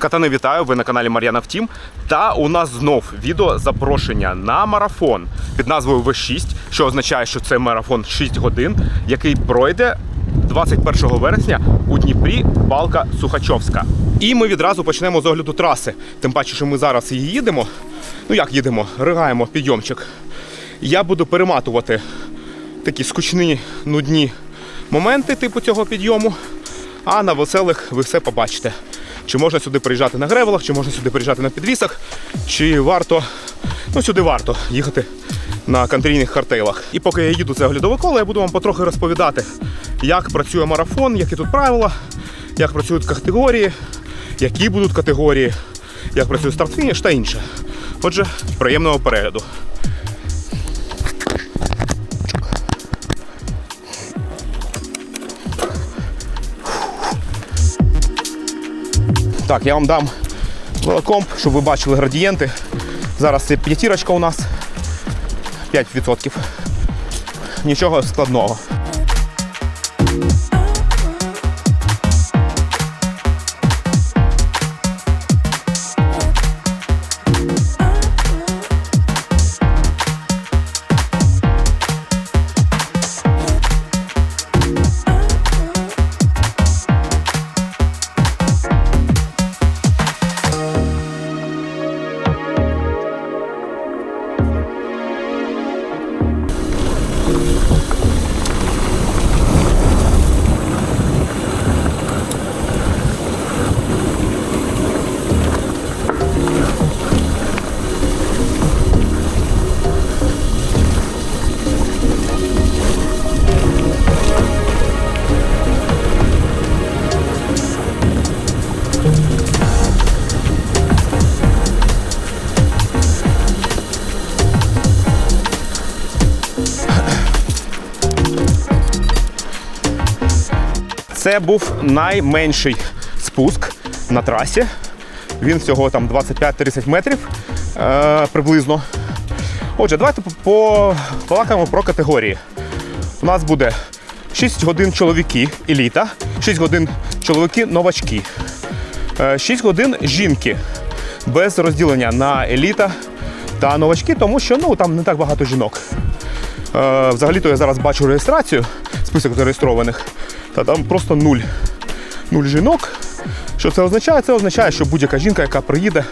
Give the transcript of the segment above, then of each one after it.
Катани, вітаю! Ви на каналі Мар'яна Втім. Та у нас знов відео запрошення на марафон під назвою В6, що означає, що це марафон 6 годин, який пройде 21 вересня у Дніпрі Балка Сухачовська. І ми відразу почнемо з огляду траси. Тим паче, що ми зараз її їдемо. Ну як їдемо? Ригаємо підйомчик. Я буду перематувати такі скучні, нудні моменти типу цього підйому. А на веселих ви все побачите. Чи можна сюди приїжджати на гревелах, чи можна сюди приїжджати на підвісах, чи варто, ну сюди варто їхати на контрійних хартейлах. І поки я їду це оглядове коло, я буду вам потрохи розповідати, як працює марафон, які тут правила, як працюють категорії, які будуть категорії, як працює старт-фініш та інше. Отже, приємного перегляду. Так, я вам дам велокомп, щоб ви бачили градієнти. Зараз це п'ятірочка у нас. 5%. Нічого складного. Це був найменший спуск на трасі. Він всього там 25-30 метрів е, приблизно. Отже, давайте по- побалакаємо про категорії. У нас буде 6 годин чоловіки еліта, 6 годин чоловіки новачки, 6 годин жінки без розділення на еліта та новачки, тому що ну, там не так багато жінок. Е, Взагалі-то я зараз бачу реєстрацію, список зареєстрованих, та там просто нуль. Нуль жінок. Що це означає? Це означає, що будь-яка жінка, яка приїде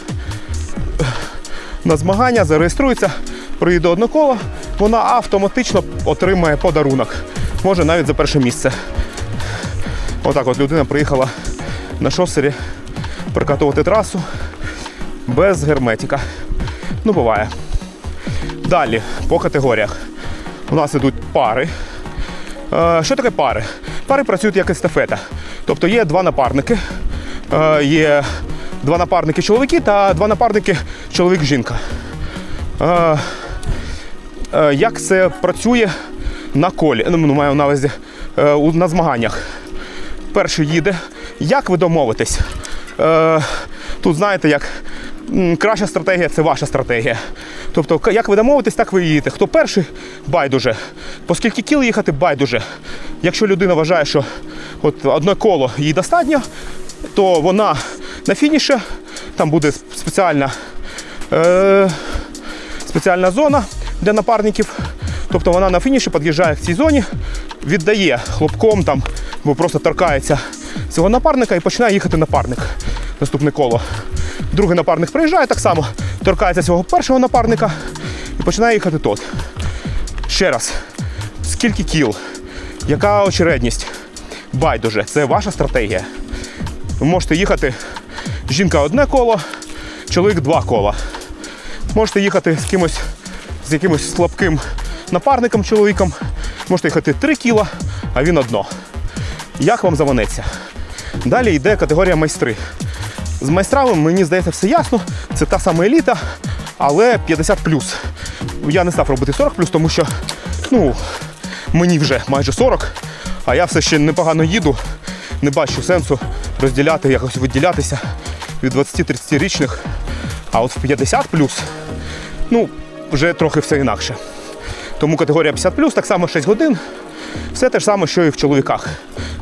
на змагання, зареєструється, приїде одне вона автоматично отримає подарунок. Може навіть за перше місце. Отак от людина приїхала на шосері прикатувати трасу без герметика. Ну, буває. Далі по категоріях. У нас ідуть пари. Е, Що таке пари? Пари працюють як естафета. Тобто є два напарники, е, є два напарники чоловіки та два напарники чоловік-жінка. Е, е, Як це працює на колі? Ну, маю на увазі на змаганнях. Перший їде. Як ви домовитесь? Тут знаєте, як краща стратегія це ваша стратегія. Тобто, як ви домовитесь, так ви їдете. Хто перший, байдуже. По скільки кіл їхати, байдуже. Якщо людина вважає, що от одне коло їй достатньо, то вона на фініші, там буде спеціальна, е, спеціальна зона для напарників. Тобто вона на фініші під'їжджає к цій зоні, віддає хлопком там, бо просто торкається цього напарника і починає їхати напарник. Наступне коло. Другий напарник приїжджає так само, торкається цього першого напарника і починає їхати тот. Ще раз, скільки кіл, яка очередність? Байдуже, це ваша стратегія. Ви можете їхати жінка одне коло, чоловік два кола. Можете їхати з кимось, з якимось слабким напарником чоловіком. Можете їхати 3 кіла, а він одно. Як вам заманеться? Далі йде категорія майстри. З майстрами, мені здається, все ясно. Це та сама еліта, але 50 Я не став робити 40 тому що ну, мені вже майже 40, а я все ще непогано їду. Не бачу сенсу розділяти, якось виділятися від 20-30 річних. А от в 50 ну, вже трохи все інакше. Тому категорія 50 так само 6 годин. Все те ж саме, що і в чоловіках.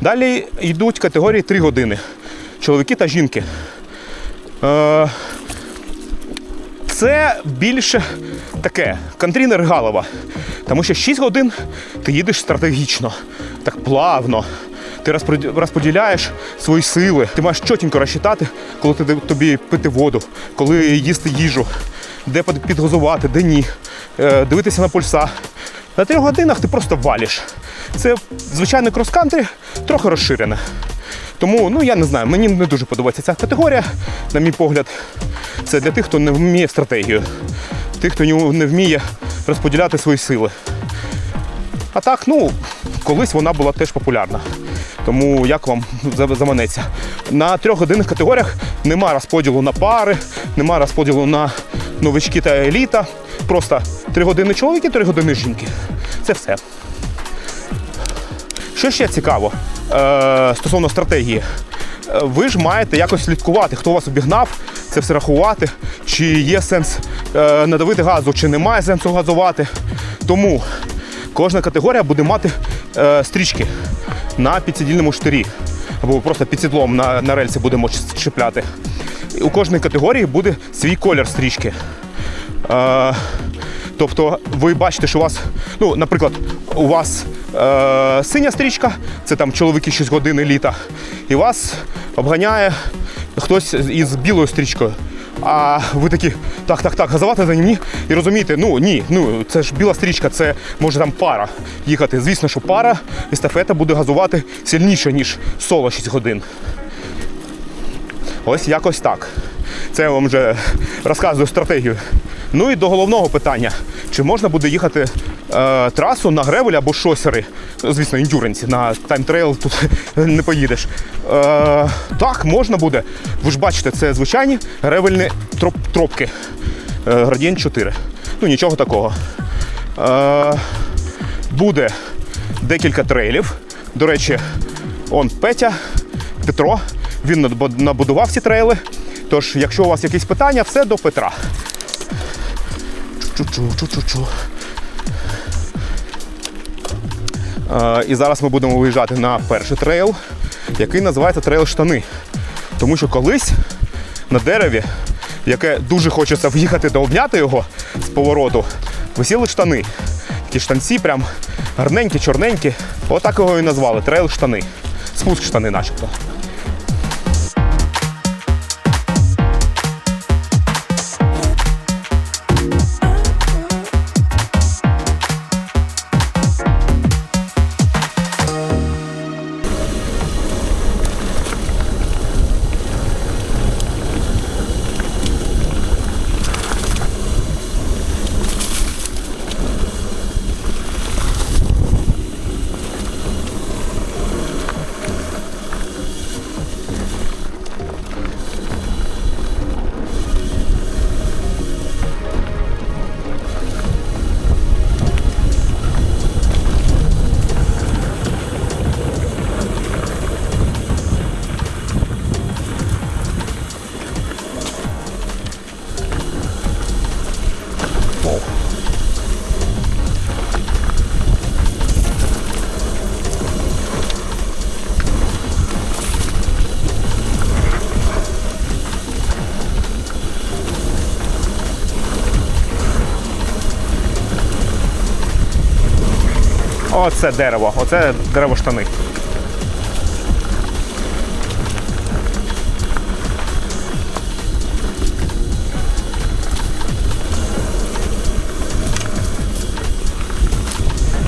Далі йдуть категорії 3 години. Чоловіки та жінки. Е, це більше таке контрінер Галова. Тому що 6 годин ти їдеш стратегічно, так плавно. Ти розподіляєш- свої сили. Ти маєш чотенько розчитати, коли ти тобі пити воду, коли їсти їжу, де під- підгазувати, де ні, Е, дивитися на пульса. На трьох годинах ти просто валиш. Це звичайний крос-кантрі, трохи розширене. Тому, ну я не знаю, мені не дуже подобається ця категорія, на мій погляд. Це для тих, хто не вміє стратегію, тих, хто не вміє розподіляти свої сили. А так, ну, колись вона була теж популярна. Тому як вам заманеться? На трьохгодинних категоріях нема розподілу на пари, нема розподілу на новички та еліта. Просто три години чоловіки, три години жінки. Це все. Що ще цікаво е, стосовно стратегії? Е, Ви ж маєте якось слідкувати, хто вас обігнав, це все рахувати, чи є сенс е, надавити газу, чи немає сенсу газувати. Тому кожна категорія буде мати е, стрічки на підсидільному штирі. Або просто під сідлом на, на рельсі будемо чіпляти. І У кожній категорії буде свій колір стрічки. Е, тобто ви бачите, що у вас, ну, наприклад, у вас е, синя стрічка, це там чоловіки 6 годин літа, і вас обганяє хтось із білою стрічкою. А ви такі, так, так, так, газувати за ні. І розумієте, ну ні, ну це ж біла стрічка, це може там пара їхати. Звісно, що пара естафета буде газувати сильніше, ніж соло 6 годин. Ось якось так. Це я вам вже розказую стратегію. Ну і до головного питання: чи можна буде їхати е, трасу на гревель або шосери? Звісно, індюренці, на таймтрейл тут не поїдеш. Е, так, можна буде. Ви ж бачите, це звичайні гревельні троп, тропки. Е, градієнт 4. Ну нічого такого. Е, буде декілька трейлів. До речі, он Петя, Петро. Він набудував ці трейли. Тож, якщо у вас якісь питання, все до Петра. Чу-чу, чу-чу-чу. Е, і зараз ми будемо виїжджати на перший трейл, який називається трейл штани. Тому що колись на дереві, яке дуже хочеться в'їхати та обняти його з повороту, висіли штани. Такі штанці, прям гарненькі, чорненькі. Отак його і назвали трейл штани. Спуск штани, начебто. Оце дерево, оце дерево штани.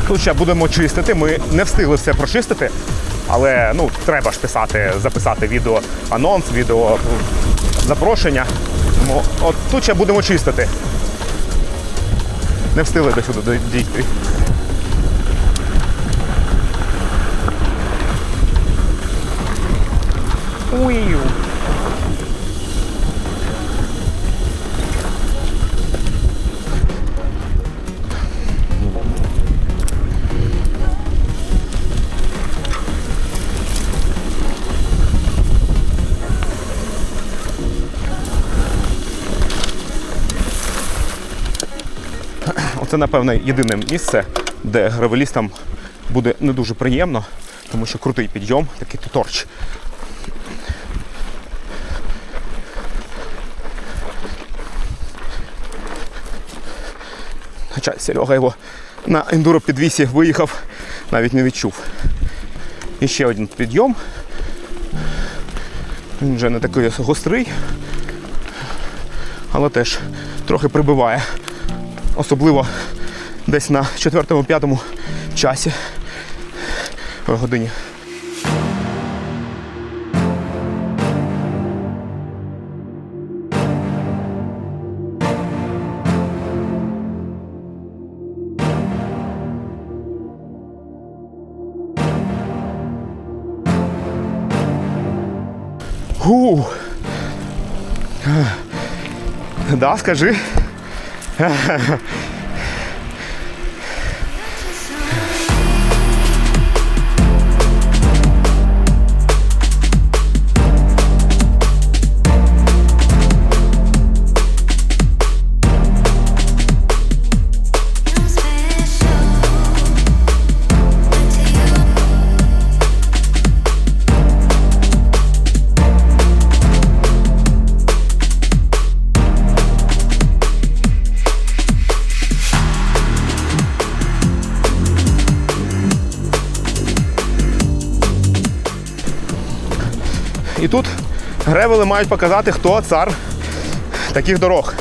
Тут ще будемо чистити. Ми не встигли все прочистити, але ну, треба ж писати, записати відео анонс, відео запрошення. От тут ще будемо чистити. Не встигли до сюди дійти. Уіу. Оце, напевно, єдине місце, де гравелістам буде не дуже приємно, тому що крутий підйом, такий торч. Хоча Серега його на ендуро підвісі виїхав, навіть не відчув. І ще один підйом. Він вже не такий гострий, але теж трохи прибиває. Особливо десь на 4-5 часі годині. Да, скажи. Гревели мають показати, хто цар таких дорог.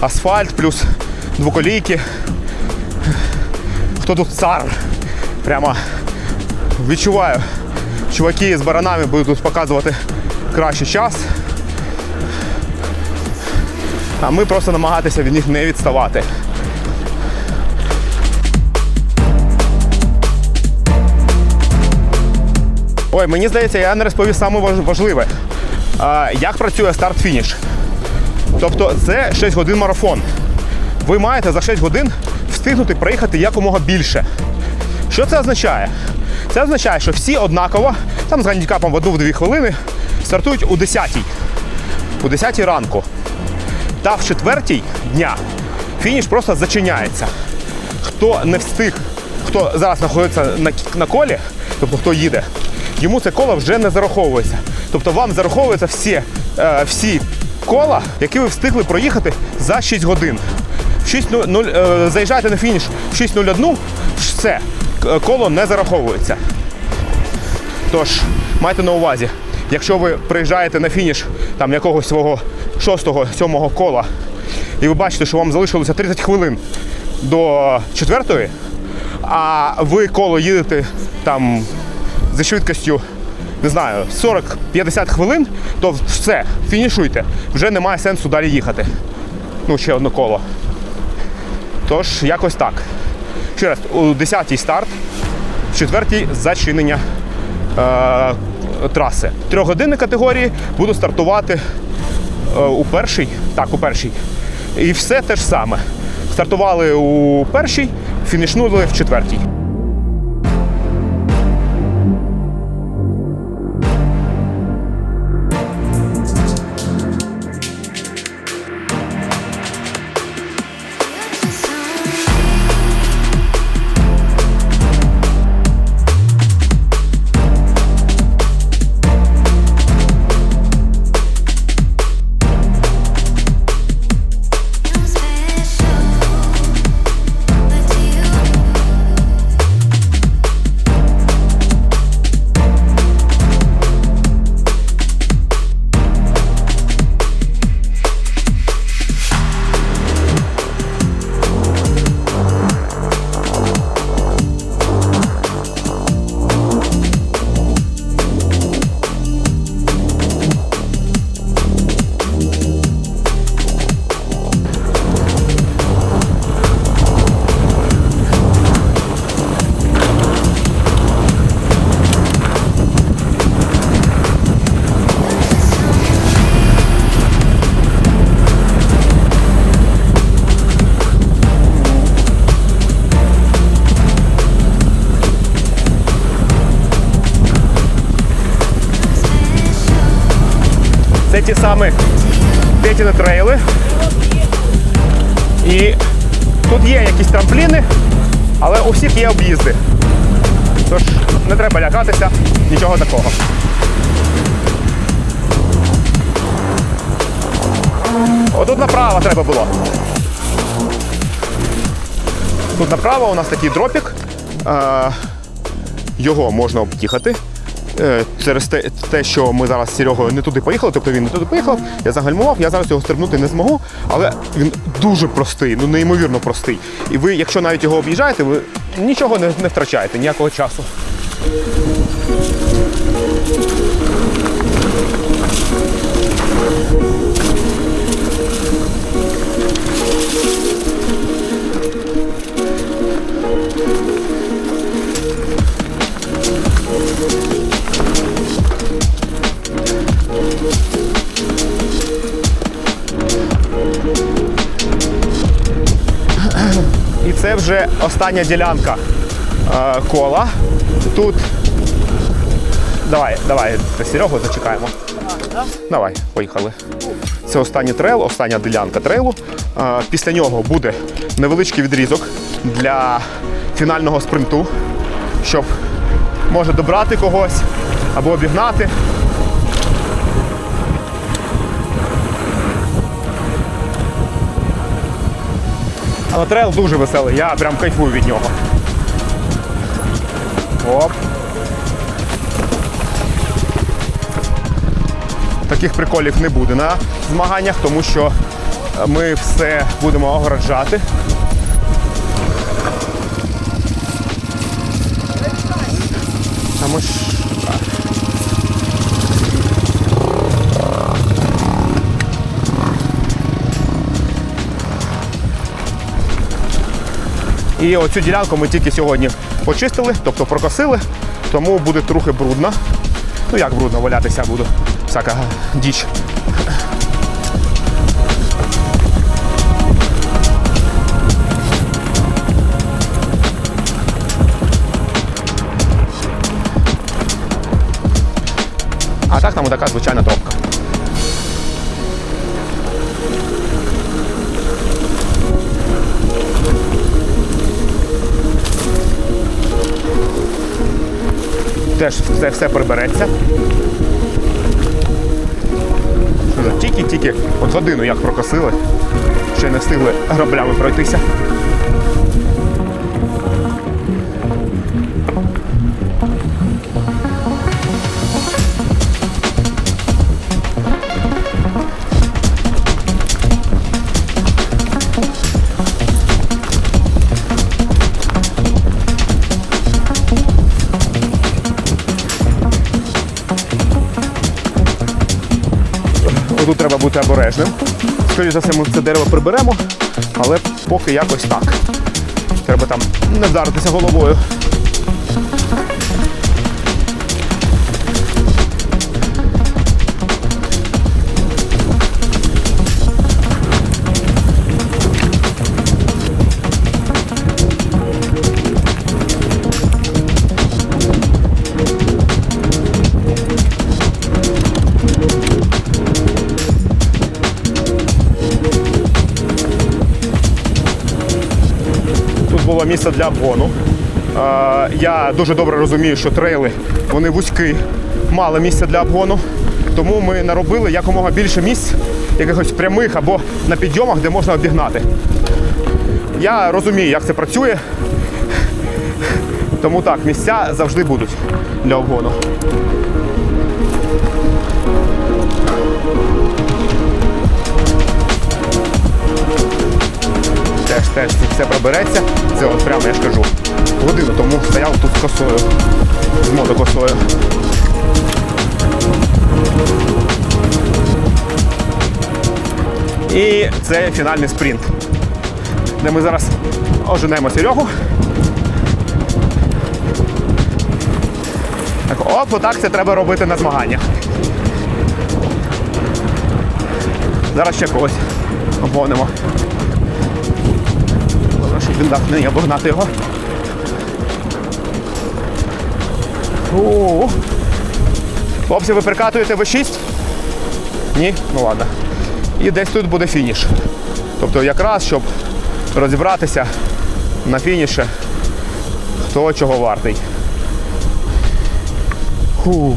Асфальт плюс двоколійки. Хто тут цар? Прямо відчуваю. Чуваки з баранами будуть тут показувати кращий час. А ми просто намагатися від них не відставати. Ой, мені здається, я не розповів саме важливе. Як працює старт-фініш? Тобто це 6 годин марафон. Ви маєте за 6 годин встигнути проїхати якомога більше. Що це означає? Це означає, що всі однаково, там з гандікапом в 1-2 хвилини, стартують у 10-й. У 10-й ранку. Та в четвертій дня фініш просто зачиняється. Хто не встиг, хто зараз знаходиться на, на колі, тобто хто їде, йому це коло вже не зараховується. Тобто вам зараховуються всі, е, всі кола, які ви встигли проїхати за 6 годин. В 6.00 е, заїжджаєте на фініш 6.01, все, коло не зараховується. Тож, майте на увазі, якщо ви приїжджаєте на фініш там якогось свого 6-7 кола, і ви бачите, що вам залишилося 30 хвилин до четвертої, а ви коло їдете там зі швидкістю, не знаю, 40-50 хвилин, то все, фінішуйте. Вже немає сенсу далі їхати. Ну, ще одне коло. Тож, якось так. Ще раз, у 10-й старт, в 4-й зачинення е, траси. Трьохгодинні категорії буду стартувати е, у першій, так, у першій. І все те ж саме. Стартували у першій, фінішнули в четвертій. Ті самі трейли. І тут є якісь трампліни, але у всіх є об'їзди. Тож не треба лякатися, нічого такого. Отут направо треба було. Тут направо у нас такий дропік. Е, його можна об'їхати. Е, Через те, те, що ми зараз з Серегою не туди поїхали, тобто він не туди поїхав, я загальмував, я зараз його стрибнути не змогу, але він дуже простий, ну неймовірно простий. І ви, якщо навіть його об'їжджаєте, ви нічого не, не втрачаєте, ніякого часу. Це вже остання ділянка е, кола. Тут. Давай, давай, Серегу зачекаємо. Давай, поїхали. Це останній трейл, остання ділянка трейлу. Е, Після нього буде невеличкий відрізок для фінального спринту, щоб може добрати когось або обігнати. Але трейл дуже веселий, я прям кайфую від нього. Оп. Таких приколів не буде на змаганнях, тому що ми все будемо огороджати. А ми І оцю ділянку ми тільки сьогодні почистили, тобто прокосили, тому буде трохи брудно. Ну як брудно, валятися буду. Всяка діч. А так там така звичайна тропка. Теж це все прибереться. Тільки-тільки от годину як прокосили, ще не встигли граблями пройтися. Отут треба бути обережним. Скоріше за все, ми це дерево приберемо, але поки якось так. Треба там не вдаритися головою. Місце для обгону. Е, Я дуже добре розумію, що трейли вони вузькі, мало місця для обгону. Тому ми наробили якомога більше місць, якихось прямих або на підйомах, де можна обігнати. Я розумію, як це працює. Тому так, місця завжди будуть для обгону. Теж це все прибереться. Це от прямо я ж кажу. Годину тому стояв тут з косою. З мотокосою. І це фінальний спринт, де ми зараз оженемо Серегу. Так, оп, отак це треба робити на змаганнях. Зараз ще когось обгонимо. Щоб він дав мені обогнати його. О, Хлопці, ви прикатуєте В6? Ні? Ну ладно. І десь тут буде фініш. Тобто якраз, щоб розібратися на фініші, хто чого вартий. Фу.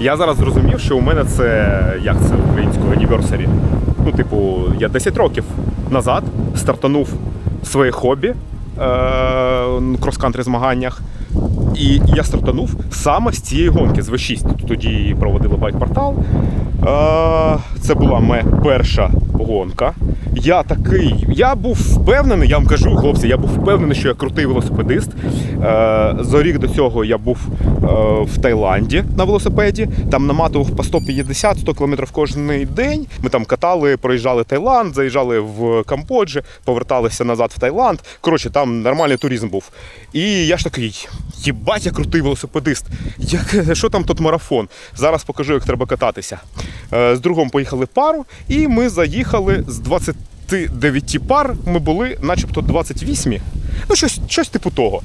Я зараз зрозумів, що у мене це як це українською anniversary. Ну, типу, я 10 років назад стартанув своє хобі е- крос-кантри змаганнях. І я стартанув саме з цієї гонки з V6. Тоді проводили байк-портал. Е, Це була моя перша гонка. Я такий, я був впевнений, я вам кажу, хлопці, я був впевнений, що я крутий велосипедист. Е, За рік до цього я був в Таїланді на велосипеді. Там наматував по 150-100 км кожен день. Ми там катали, проїжджали Таїланд, заїжджали в Камбоджі, поверталися назад в Таїланд. Коротше, там нормальний туризм був. І я ж такий, їбать, я крутий велосипедист. Як, що там тут марафон? Зараз покажу, як треба кататися. Е, З другом поїхали пару, і ми заїхали з 29 пар. Ми були, начебто, 28. Ну, щось, щось типу того.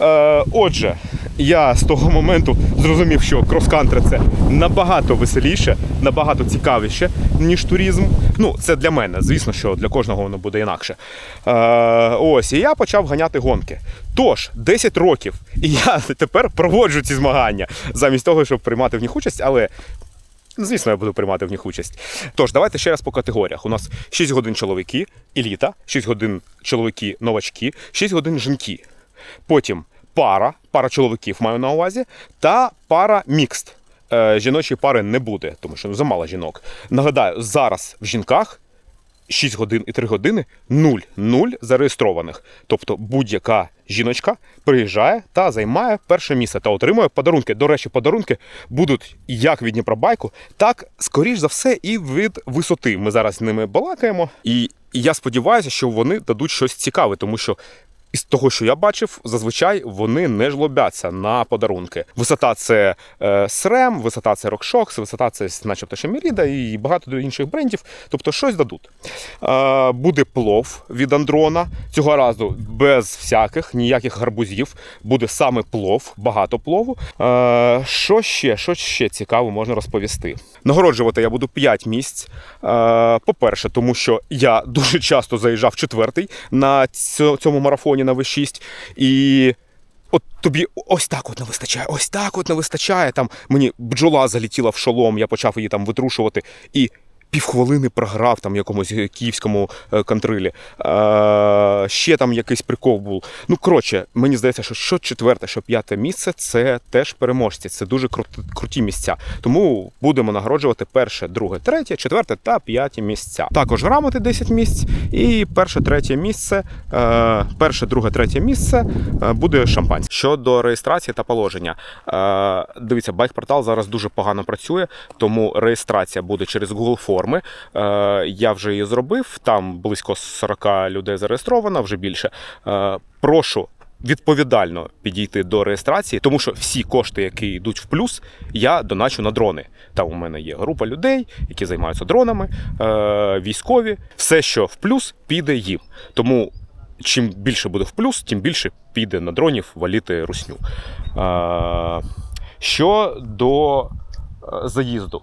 Е, отже, я з того моменту зрозумів, що крос-кантри це набагато веселіше, набагато цікавіше, ніж туризм. Ну, це для мене. Звісно, що для кожного воно буде інакше. Е, ось, і я почав ганяти гонки. Тож, 10 років, і я тепер проводжу ці змагання замість того, щоб приймати в них участь, але Звісно, я буду приймати в них участь. Тож, давайте ще раз по категоріях. У нас 6 годин чоловіки, еліта, 6 годин чоловіки, новачки, 6 годин жінки. Потім пара, пара чоловіків маю на увазі, та пара мікст. Е, жіночої пари не буде, тому що ну, замало жінок. Нагадаю, зараз в жінках 6 годин і 3 години 0-0 зареєстрованих. Тобто будь-яка жіночка приїжджає та займає перше місце та отримує подарунки. До речі, подарунки будуть як від Дніпробайку, так, скоріш за все, і від висоти. Ми зараз з ними балакаємо. І я сподіваюся, що вони дадуть щось цікаве, тому що. Із того, що я бачив, зазвичай вони не жлобяться на подарунки. Висота це е, SRAM, висота це RockShox, висота це, начебто, Merida і багато інших брендів. Тобто щось дадуть. Е, буде плов від Андрона. Цього разу без всяких ніяких гарбузів. Буде саме плов, багато плову. Е, що ще? Що ще цікаво можна розповісти? Нагороджувати я буду 5 місць. По-перше, тому що я дуже часто заїжджав четвертий на цьому марафоні на V6. І от тобі ось так от не вистачає, ось так от не вистачає. Там мені бджола залітіла в шолом, я почав її там витрушувати. І півхвилини програв там якомусь київському е, контрилі. Е, ще там якийсь прикол був. Ну, коротше, мені здається, що що четверте, що п'яте місце це теж переможці. Це дуже круті місця. Тому будемо нагороджувати перше, друге, третє, четверте та п'яте місця. Також грамоти 10 місць. І перше, третє місце, е, перше, друге, третє місце е, буде шампанське. Щодо реєстрації та положення. Е, дивіться, байк-портал зараз дуже погано працює, тому реєстрація буде через Google форми. Е, я вже її зробив. Там близько 40 людей зареєстровано, вже більше. Е, прошу. Відповідально підійти до реєстрації, тому що всі кошти, які йдуть в плюс, я доначу на дрони. Там у мене є група людей, які займаються дронами, е, військові. Все, що в плюс, піде їм. Тому чим більше буде в плюс, тим більше піде на дронів валіти русню. Що до заїзду,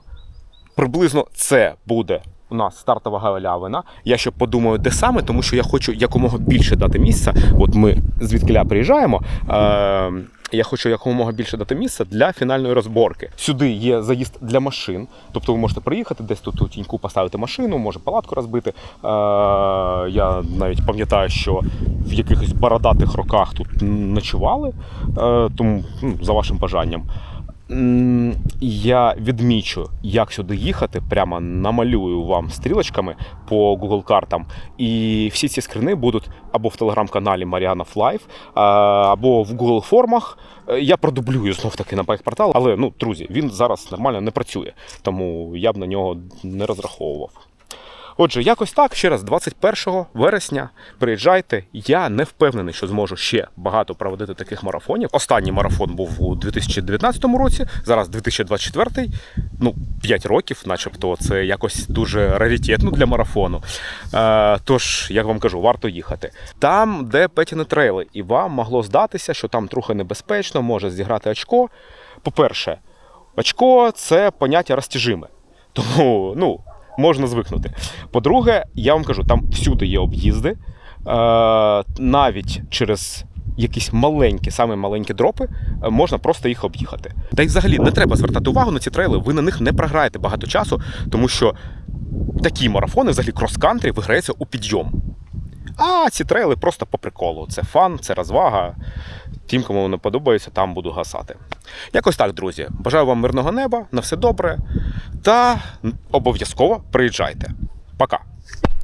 приблизно це буде. У нас стартова галявина. Я ще подумаю, де саме, тому що я хочу якомога більше дати місця. От ми звідкиля приїжджаємо. Е- я хочу якомога більше дати місця для фінальної розборки. Сюди є заїзд для машин, тобто ви можете приїхати, десь тут у тіньку поставити машину, може палатку розбити. Е, я навіть пам'ятаю, що в якихось бородатих роках тут ночували, е, тому ну, за вашим бажанням. Я відмічу, як сюди їхати, прямо намалюю вам стрілочками по Google картам. І всі ці скрини будуть або в телеграм-каналі Маріана Флайф, або в Google формах. Е, Я продублюю знов таки на байк-портал, але ну, друзі, він зараз нормально не працює, тому я б на нього не розраховував. Отже, якось так, ще раз, 21 вересня приїжджайте. Я не впевнений, що зможу ще багато проводити таких марафонів. Останній марафон був у 2019 році, зараз 2024, ну 5 років, начебто, це якось дуже раритетно для марафону. Е, тож, як вам кажу, варто їхати. Там, де петіни трейли, і вам могло здатися, що там трохи небезпечно, може зіграти очко. По-перше, очко це поняття розтяжиме. Тому, ну, можна звикнути. По-друге, я вам кажу, там всюди є об'їзди, е, навіть через якісь маленькі, саме маленькі дропи, е, можна просто їх об'їхати. Та й взагалі не треба звертати увагу на ці трейли, ви на них не програєте багато часу, тому що такі марафони, взагалі крос-кантрі, виграється у підйом. А ці трейли просто по приколу. Це фан, це розвага. Тим, кому не подобається, там буду гасати. Якось так, друзі. Бажаю вам мирного неба, на все добре. Та обов'язково приїжджайте. Пока.